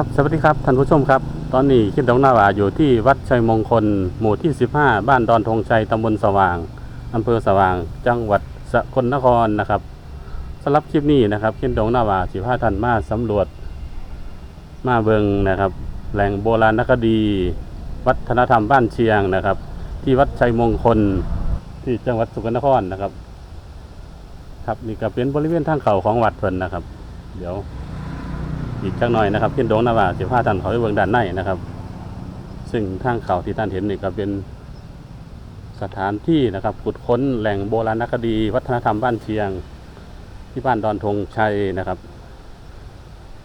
ครับสวัสดีครับท่านผู้ชมครับ ตอนนี้คิดดงนาวาอยู่ที่วัดชัยมงคล หมู่ที่ 15 บ้านดอนธงชัยตำบลสว่างอำเภอสว่าง จังหวัดสกลนครนะครับสำหรับคลิปนี้นะครับคิดดงนาวาสิพาท่านมาสำรวจ มาเบิงนะครับ แหล่งโบราณคดี วัฒนธรรมบ้านเชียงนะครับ ที่วัดชัยมงคลที่จังหวัดสกลนครนะครับ ครับนี่ก็เป็นบริเวณทางเขาของวัดเพิ่นนะครับ เดี๋ยว อีกจักหน่อยนะครับเพี้ยนดงนาว่าสิบห้าท่านเขาไปเบื้องด้านในนะครับ ซึ่งทางเขาที่ท่านเห็นนี่ก็เป็นสถานที่นะครับขุดค้นแหล่งโบราณคดี วัฒนธรรมบ้านเชียง ที่บ้านดอนธงชัยนะครับ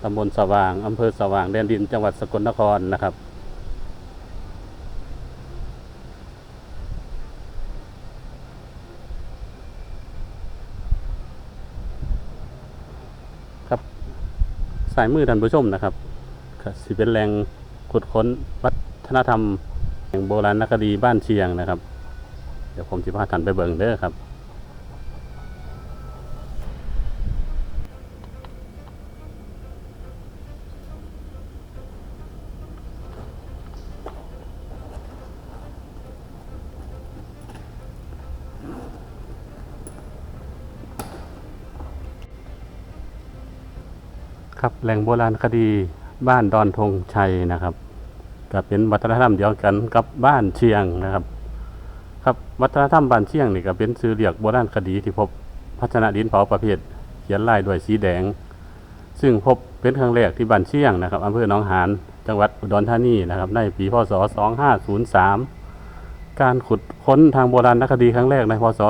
ตำบลสว่างอำเภอสว่างแดนดินจังหวัดสกลนครนะครับ สายมือท่านผู้ชมนะครับก็สิเป็นแหล่งขุดค้นวัฒนธรรมแห่งโบราณคดีบ้านเชียงนะครับ เดี๋ยวผมจะพาท่านไปเบิ่งเด้อครับ แหล่งโบราณคดีบ้านดอนธงชัยนะครับก็เป็นวัฒนธรรมเดียวกันกับบ้านเชียงนะครับ ครับวัฒนธรรมบ้านเชียงนี่ก็เป็นชื่อเรียกโบราณคดีที่พบพัฒนาดินเผาประเภทเขียนลายด้วยสีแดง ซึ่งพบเป็นครั้งแรกที่บ้านเชียงนะครับอำเภอหนองหานจังหวัดอุดรธานีนะครับ ในปีพศ 2503 การขุดค้นทางโบราณคดีครั้งแรกในพศ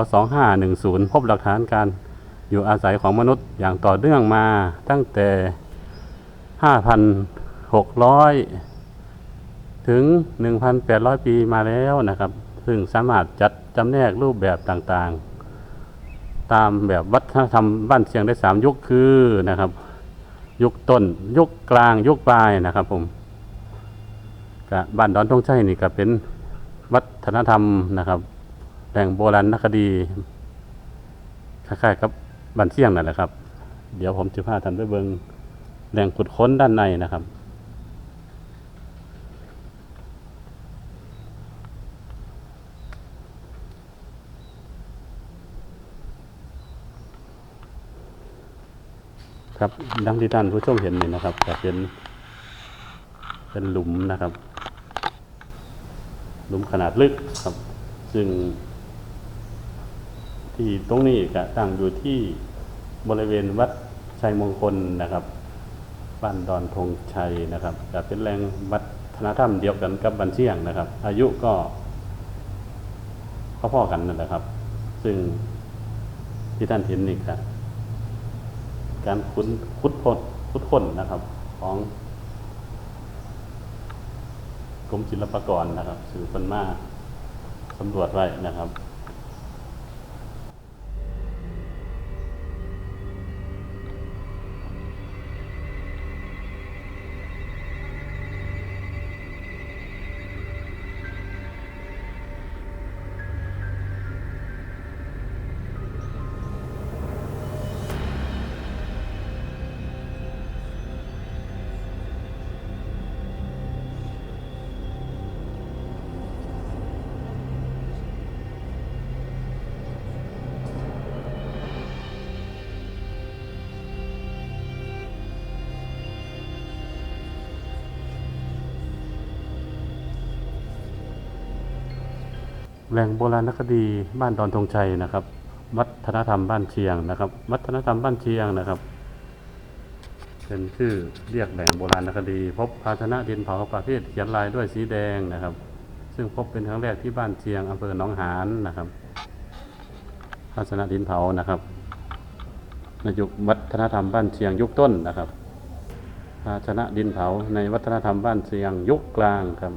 2510 พบหลักฐานการอยู่อาศัยของมนุษย์อย่างต่อเนื่องมาตั้งแต่ 5,600 ถึง 1,800 ปีมาแล้วนะครับ ซึ่งสามารถจัดจำแนกรูปแบบต่างๆ ตามแบบวัฒนธรรมบ้านเชียงได้ 3 ยุคคือนะครับ ยุคต้นยุคกลางยุคปลายนะครับผมกบ้านดอนทงชัยนี่ก็เป็นวัฒนธรรมนะครับแหล่งโบราณคดีคล้ายๆกับบ้านเชียงนั่นแหละครับ เดี๋ยวผมจะพาท่านไปเบิง แหล่งขุดค้นด้านในนะครับ ครับดังที่ท่านผู้ชมเห็นนี่นะครับก็เป็นเป็นหลุมนะครับ หลุมขนาดลึกครับ ซึ่ง ที่ตรงนี้ก็ตั้งอยู่ที่บริเวณวัดชัยมงคลนะครับ บ้านดอนธงชัยนะครับจะเป็นแหล่งวัฒนธรรมเดียวกันกับบันเชียงนะครับ อายุก็พ่อๆกันนั่นแหละครับ ซึ่งที่ท่านเห็นนี่ครับการขุดขุดพดขุดค้นนะครับ ของกรมศิลปากรนะครับสื่อคนมาสำรวจไว้นะครับ แหล่งโบราณคดีบ้านดอนธงชัยนะครับ วัฒนธรรมบ้านเชียงนะครับ วัฒนธรรมบ้านเชียงนะครับ เป็นชื่อเรียกแหล่งโบราณคดี พบภาชนะดินเผาประเภทเขียนลายด้วยสีแดงนะครับ ซึ่งพบเป็นครั้งแรกที่บ้านเชียงอำเภอหนองหานนะครับ ภาชนะดินเผานะครับในยุควัฒนธรรมบ้านเชียงยุคต้นนะครับ ภาชนะดินเผาในวัฒนธรรมบ้านเชียงยุคกลางครับ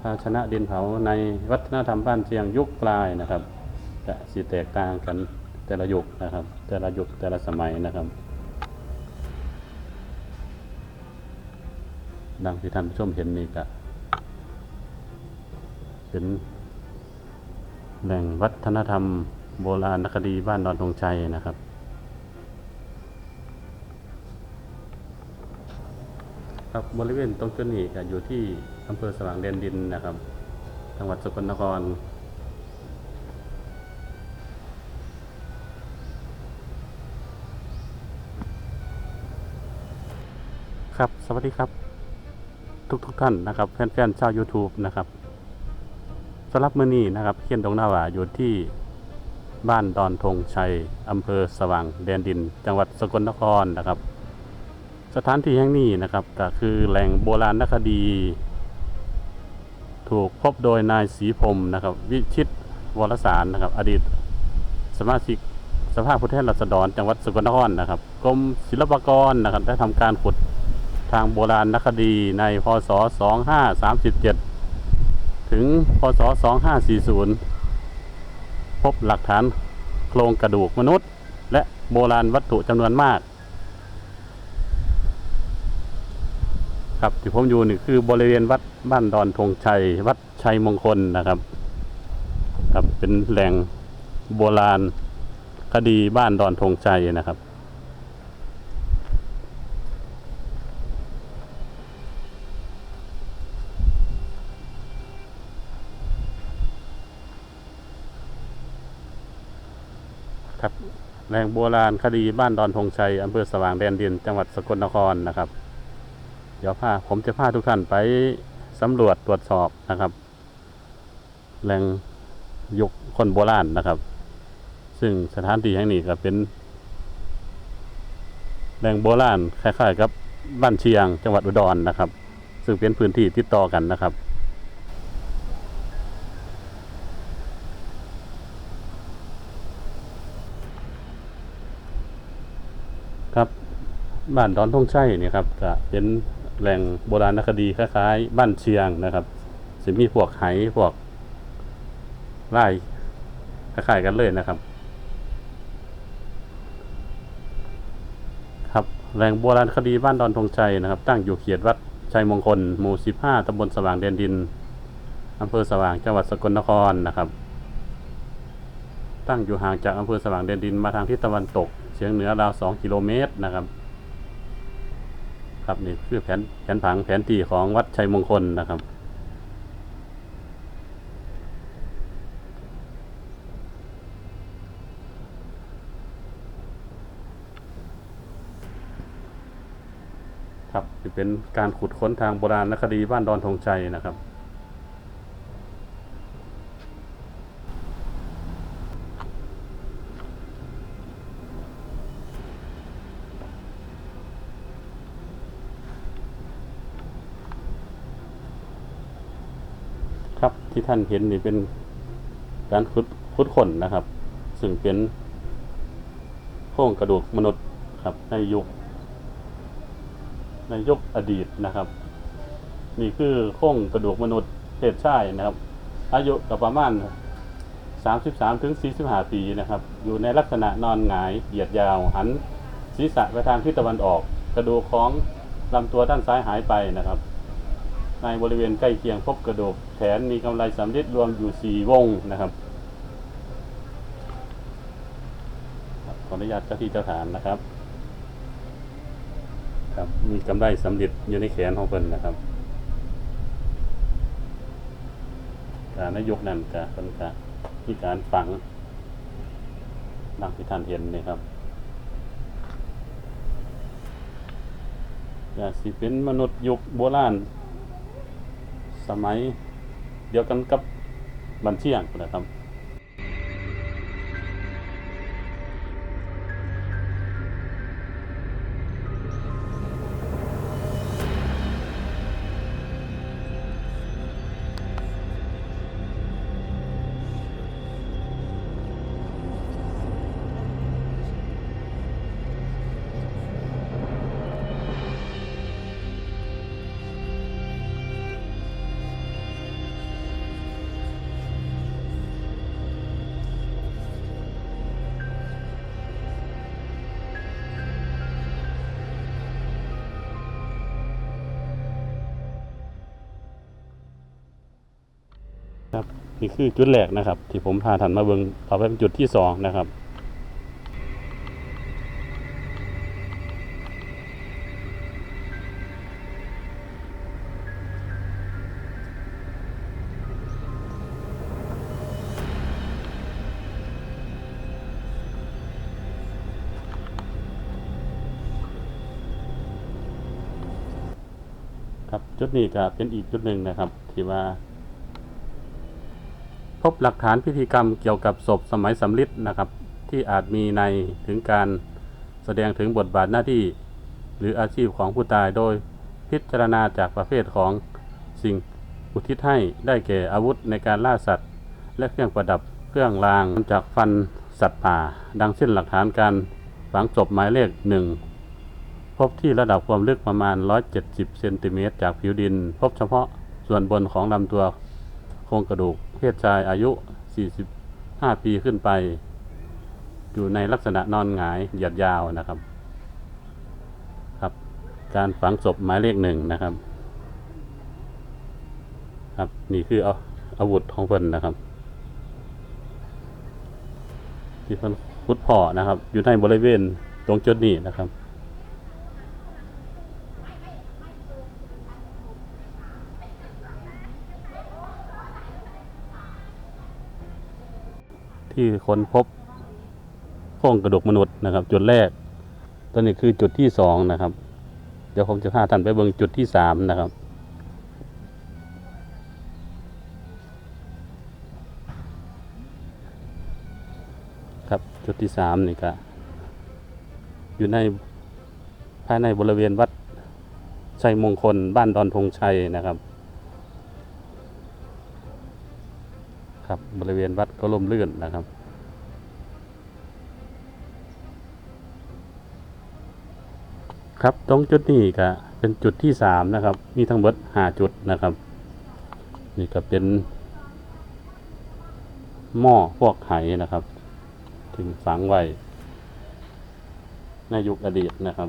ภาชนะดินเผาในวัฒนธรรมบ้านเชียงยุคปลายนะครับจะสิแตกต่างกันแต่ละยุคนะครับ แต่ละยุคแต่ละสมัยนะครับ ดังที่ท่านผู้ชมเห็นนี่ก็เป็นแหล่งวัฒนธรรมโบราณคดีบ้านดอนธงชัยนะครับคครับบริเวณตรงจุดนี้ก็อยู่ที่ อำเภอสว่างแดนดินนะครับ จังหวัดสกลนคร ครับ สวัสดีครับ ทุกทุกท่านนะครับแฟนๆชาว YouTube นะครับสำหรับมื้อนี้นะครับเขียนดงนาวาอยู่ที่บ้านดอนธงชัยอำเภอสว่างแดนดิน จังหวัดสกลนครนะครับ สถานที่แห่งนี้นะครับก็คือแหล่งโบราณคดี ถูกพบโดยนายศรีพรมนะครับ วิชิตวรสารนะครับ อดีตสมาชิกสภาผู้แทนราษฎรจังหวัดสกลนครนะครับกรมศิลปากรนะครับ ได้ทำการขุดทางโบราณนคดีในพศ 2537 ถึงพศ 2540 พบหลักฐานโครงกระดูกมนุษย์ และโบราณวัตถุจำนวนมาก ครับที่ผมอยู่นี่คือบริเวณวัดบ้านดอนธงชัย วัดชัยมงคลนะครับ ครับเป็นแหล่งโบราณคดีบ้านดอนธงชัยนะครับครับแหล่งโบราณคดีบ้านดอนธงชัยอำเภอสว่างแดนดินจังหวัดสกลนครนะครับ เดี๋ยวพาผมจะพาทุกท่านไปสำรวจตรวจสอบนะครับ แหล่งยุคคนโบราณนะครับ ซึ่งสถานที่แห่งนี้ก็เป็นแหล่งโบราณคล้ายๆกับบ้านเชียงจังหวัดอุดรนะครับ ซึ่งเป็นพื้นที่ติดต่อกันนะครับครับบ้านดอนทงชัยนี่ครับจะเป็น แหล่งโบราณคดีคล้ายๆบ้านเชียงนะครับจะมีพวกไหพวกไร่คล้ายๆกันเลยนะครับ ครับแหล่งโบราณคดีบ้านดอนทงชัยนะครับ ตั้งอยู่เขียดวัดชัยมงคล หมู่ 15ตำบลสว่างแดนดินอำเภอสว่างจังหวัดสกลนครนะครับ ตั้งอยู่ห่างจากอำเภอสว่างแดนดินมาทางทิศตะวันตกเฉียงเหนือราว 2 กิโลเมตรนะครับ ครับนี่คือแผนแผนผังแผนที่ของวัดชัยมงคลนะครับ ครับจะเป็นการขุดค้นทางโบราณคดีบ้านดอนธงชัยนะครับ ครับที่ท่านเห็นนี่เป็นการขุดขุดคนนะครับ ซึ่งเป็นโครงกระดูกมนุษย์ครับในยุค ในยุคอดีตนะครับ นี่คือโครงกระดูกมนุษย์เพศชายนะครับ อายุก็ประมาณ 33ถึง45 ปีนะครับ อยู่ในลักษณะนอนหงายเหยียดยาวหันศีรษะไปทางทิศตะวันออก กระดูกของลำตัวด้านซ้ายหายไปนะครับ ในบริเวณใกล้เคียงพบกระดูกแขนมีกำไลสำริดรวมอยู่ 4 วงนะครับขออนุญาตเจ้าที่เจ้าฐานนะครับครับมีกำไรสำริดอยู่ในแขนของเพิ่นนะครับการนายกนั่นกะเพิ่นกะมีการฝังดังที่ท่านเห็นนี่ครับอยากสิเป็นมนุษย์ยุคโบราณ สมัยเดียวกันกับบันเชียงนะครับ นี่คือจุดแรกนะครับ ที่ผมพาทันมาเบิงเอาไปเป็นจุดที่สองนะครับครับจุดนี้ก็เป็นอีกจุดหนึ่งนะครับ ที่ว่า บหลักฐานพิธีกรรมเกี่ยวกับศพสมัยสำลิดนะครับ ที่อาจมีในถึงการแสดงถึงบทบาทหน้าที่ หรืออาชีพของผู้ตายโดยพิจารณาจากประเภทของสิ่งอุทิศให้ได้แก่อาวุธในการล่าสัตว์ และเครื่องประดับเครื่องรางจากฟันสัตว์ป่า ดังเช่นหลักฐานการฝังศพหมายเลขหนึ่งพบที่ระดับความลึกประมาณ 170 เซนติเมตรจากผิวดิน พบเฉพาะส่วนบนของลำตัว โครงกระดูกเพศชายอายุ 45 ปีขึ้นไป อยู่ในลักษณะนอนหงายหยียดยาวนะครับ ครับ การฝังศพหมายเลขหนึ่งนะครับ ครับนี่คือเอาอาวุธของเพิ่นนะครับ ที่เพิ่นขุดเพ่อนะครับ อยู่ในบริเวณตรงจุดนี้นะครับ ที่ค้นพบโครงกระดูกมนุษย์นะครับ จุดแรกตัวนี้คือจุดที่สองนะครับ เดี๋ยวผมจะพาท่านไปเบิ่งจุดที่สามนะครับครับจุดที่สามนี่ก็อยู่ในภายในบริเวณวัดชัยมงคลบ้านดอนธงชัยนะครับ ครับบริเวณวัดก็ล่มลื่นนะครับ ครับตรงจุดนี้ก็เป็นจุดที่สามนะครับ มีทั้งหมดห้าจุดนะครับ นี่ก็เป็น หม้อพวกไหนะครับ ถึงฝังไว้ในยุคอดีตนะครับ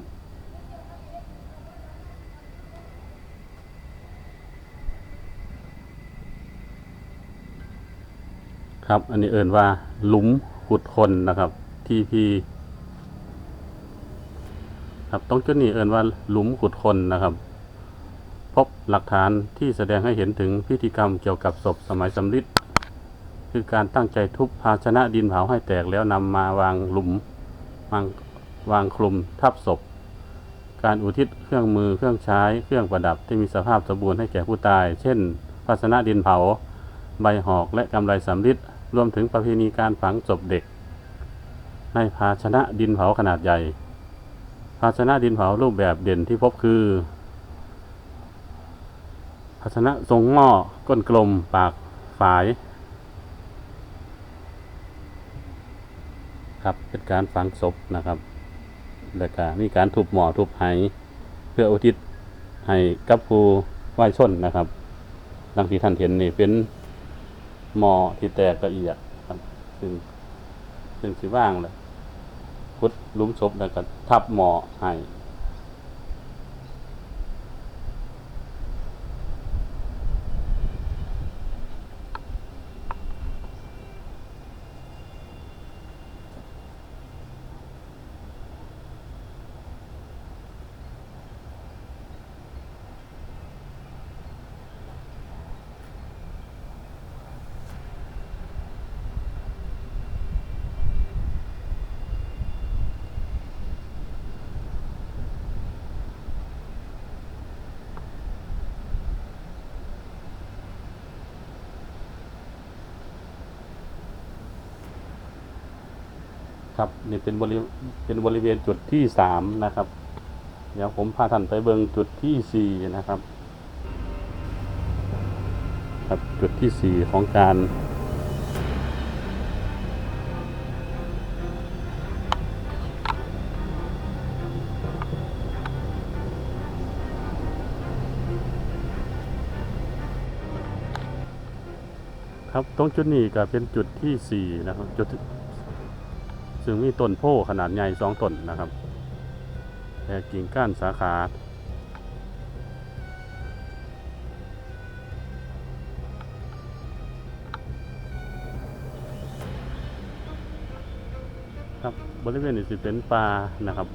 ครับ อันนี้เอ่นว่าหลุมขุดคนนะครับทีพีครับตรงจุดนี้เอ่นว่าหลุมขุดคนนะครับ พบหลักฐานที่แสดงให้เห็นถึงพิธีกรรมเกี่ยวกับศพสมัยสำริดคือการตั้งใจทุบภาชนะดินเผาให้แตกแล้วนำมาวางหลุมวางวางคลุมทับศพ การอุทิศเครื่องมือเครื่องใช้เครื่องประดับที่มีสภาพสมบูรณ์ให้แก่ผู้ตาย เช่น ภาชนะดินเผา ใบหอกและกำไรสำริด รวมถึงประเพณีการฝังศพเด็ก ในภาชนะดินเผาขนาดใหญ่ ภาชนะดินเผารูปแบบเด่นที่พบคือ ภาชนะทรงหม้อก้นกลมปากฝาย ครับเป็นการฝังศพนะครับแล้วก็มีการทุบหมอทุบไหเพื่ออุทิศให้กับผู้ไหว้ชนนะครับดังที่ท่านเห็นนี่เป็น มอที่แตกละเอียดครับซึ่งซึ่งสิว่างเลยพุดลุ้มศพแล้วก็ทับหมอให้ ครับนี่เป็นบริเป็นบริเวณจุดที่สามนะครับ เดี๋ยวผมพาท่านไปเบิงจุดที่สี่นะครับ ครับจุดที่สี่ของการครับตรงจุดนี้ก็เป็นจุดที่สี่นะครับจุด ซึ่งมีต้นโพขนาดใหญ่สองต้นนะครับแต่กิ่งก้านสาขาครับบริเวณนี้สิเป็นป่านะครับ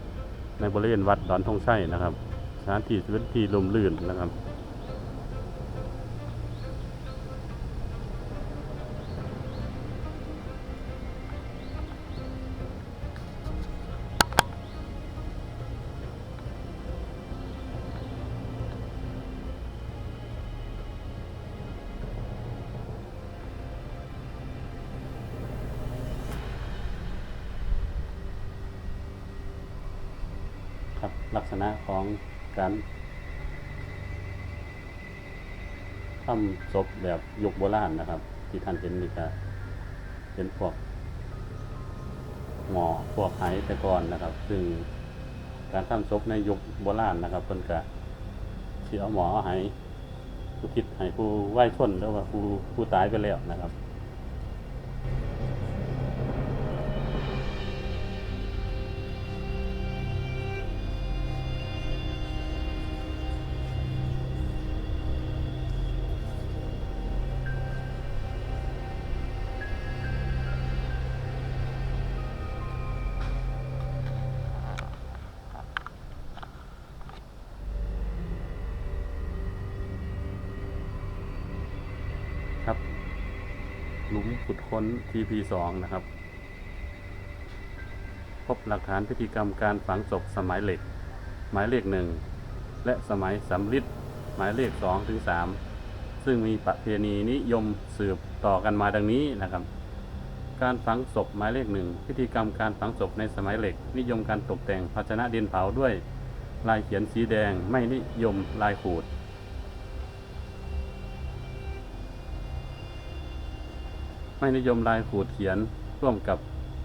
ในบริเวณวัดดอนทงชัยนะครับสถานที่สิเป็นที่ลมลื่นนะครับ ลักษณะของการทำศพแบบยุคโบราณนะครับ ที่ท่านเห็นนี่ก็เป็นพวกหมอพวกไหแต่ก่อนนะครับ ซึ่งการทำศพในยุคโบราณนะครับเพิ่นก็สิเอาหมอเอาไหผู้ทิศให้ผู้ไหว้ชนหรือว่าผู้ผู้ตายไปแล้วนะครับ ขุดค้น TP2 นะครับ พบหลักฐานพิธีกรรมการฝังศพสมัยเหล็ก หมายเลขหนึ่งและสมัยสำริดหมายเลขสองถึงสามซึ่งมีประเพณีนิยมสืบต่อกันมาดังนี้นะครับ การฝังศพหมายเลขหนึ่งพิธีกรรมการฝังศพในสมัยเหล็ก นิยมการตกแต่งภาชนะดินเผาด้วย ลายเขียนสีแดงไม่นิยมลายขูด ไม่นิยมลายขูดเขียนร่วมกับ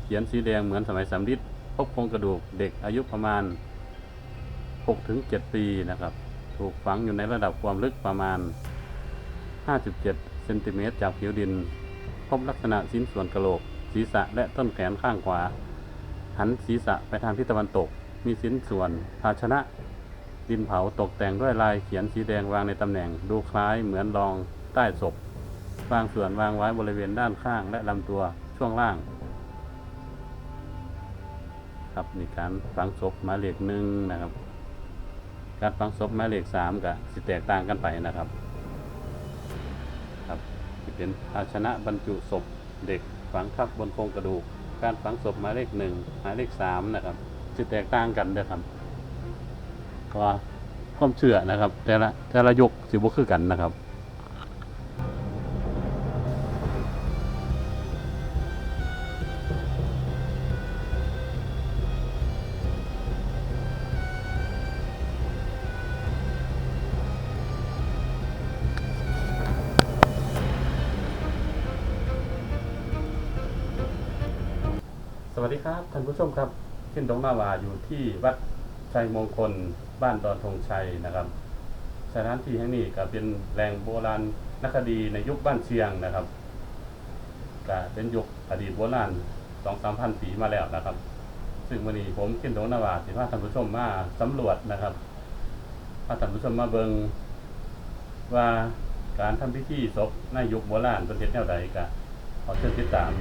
เขียนสีแดงเหมือนสมัยสำริดพบโครงกระดูกเด็กอายุประมาณ 6-7 ปีนะครับ ถูกฝังอยู่ในระดับความลึกประมาณ 5.7 เซนติเมตรจากผิวดิน พบลักษณะชิ้นส่วนกระโหลก ศีรษะและต้นแขนข้างขวา หันศีรษะไปทางทิศตะวันตก มีชิ้นส่วนภาชนะ ดินเผาตกแต่งด้วยลายเขียนสีแดงวางในตำแหน่ง ดูคล้ายเหมือนรองใต้ศพ บางส่วนวางไว้บริเวณด้านข้างและลำตัวช่วงล่าง ครับนี่การฝังศพหมายเลขหนึ่งนะครับ การฝังศพหมายเลขสามกับสิแตกต่างกันไปนะครับ ครับเป็นภาชนะบรรจุศพเด็กฝังทับบนโครงกระดูก การฝังศพหมายเลขหนึ่งหมายเลขสามนะครับสิแตกต่างกันเด้อครับเพราะว่าความเชื่อนะครับ แต่ละแต่ละยกสิบ่คือกันนะครับ ท่านผู้ชมครับขึ้นดงนาวาอยู่ที่วัดชัยมงคลบ้านดอนธงชัยนะครับสถานที่แห่งนี้ก็เป็นแหล่งโบราณนักคดีในยุคบ้านเชียงนะครับก็เป็นยุคอดีตโบราณสองสามพันปีมาแล้วนะครับ ซึ่งวันนี้ผมขึ้นดงนาวาสิพาท่านผู้ชมมาสำรวจนะครับพาท่านผู้ชมมาเบิงว่าการทำพิธีศพในยุคโบราณเป็นเฮ็ดแนวใดก็ขอเชิญติดตาม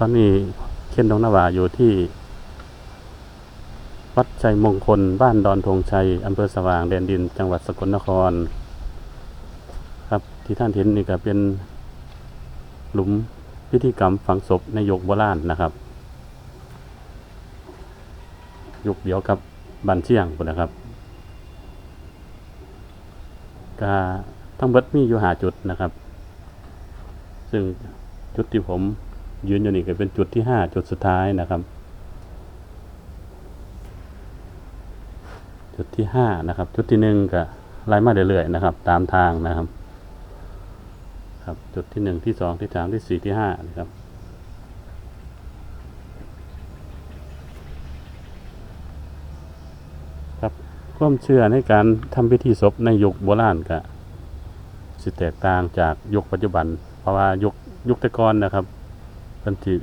ตอนนี้เคนดงนาวาอยู่ที่ วัดชัยมงคล บ้านดอนธงชัยอำเภอสว่างแดนดิน จังหวัดสกลนคร ครับที่ท่านเห็นนี่ก็เป็นหลุมพิธีกรรมฝังศพในยุคโบราณนะครับยุคเดียวกับบันเชียงนนะครับก็ทั้งเบิดมีอยู่หาจุดนะครับ ซึ่งจุดที่ผม ยืนอยู่นี่ก็เป็นจุดที่ห้าจุดสุดท้ายนะครับ จุดที่ห้านะครับ จุดที่หนึ่งก็ไล่มาเรื่อยๆนะครับ ตามทางนะครับ ครับ จุดที่หนึ่งที่สองที่สามที่สี่ที่ห้านะครับครับความเชื่อในการทำพิธีศพในยุคโบราณก็สิแตกต่างจากยุคปัจจุบัน เพราะว่ายุคยุคต่ก่อนนะครับ พิ่นที่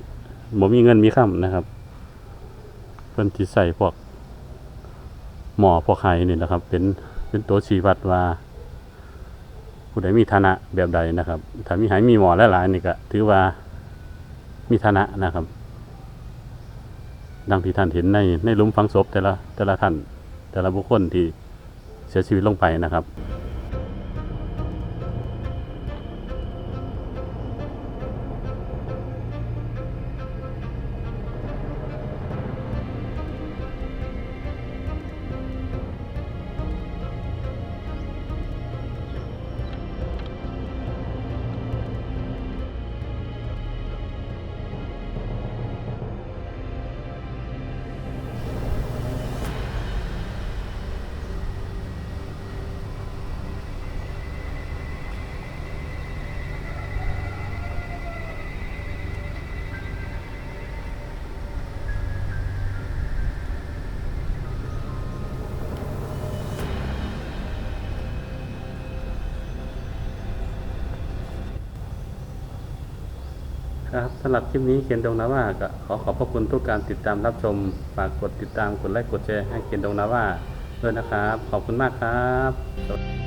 บ่มีเงินมีค่ำนะครับ เพิ่นที่ใส่พวกหมอพวกไห้นี่นะครับ เป็นเป็นตัวชี้วัดว่า ผู้ใดมีฐานะแบบใดนะครับ ถ้ามีไหมีหมอหลายๆนี่ก็ถือว่ามีฐานะนะครับ ดังที่ท่านเห็นในในลุมฝังศพแต่ละแต่ละท่าน แต่ละบุคคลที่เสียชีวิตลงไปนะครับ ครับสำหรับคลิปนี้เขียนดงนาว่าก็ขอขอบพระคุณทุกการติดตามรับชมฝากกดติดตามกดไลค์กดแชร์ให้เขียนดงนาว่าด้วยนะครับ ขอบคุณมากครับ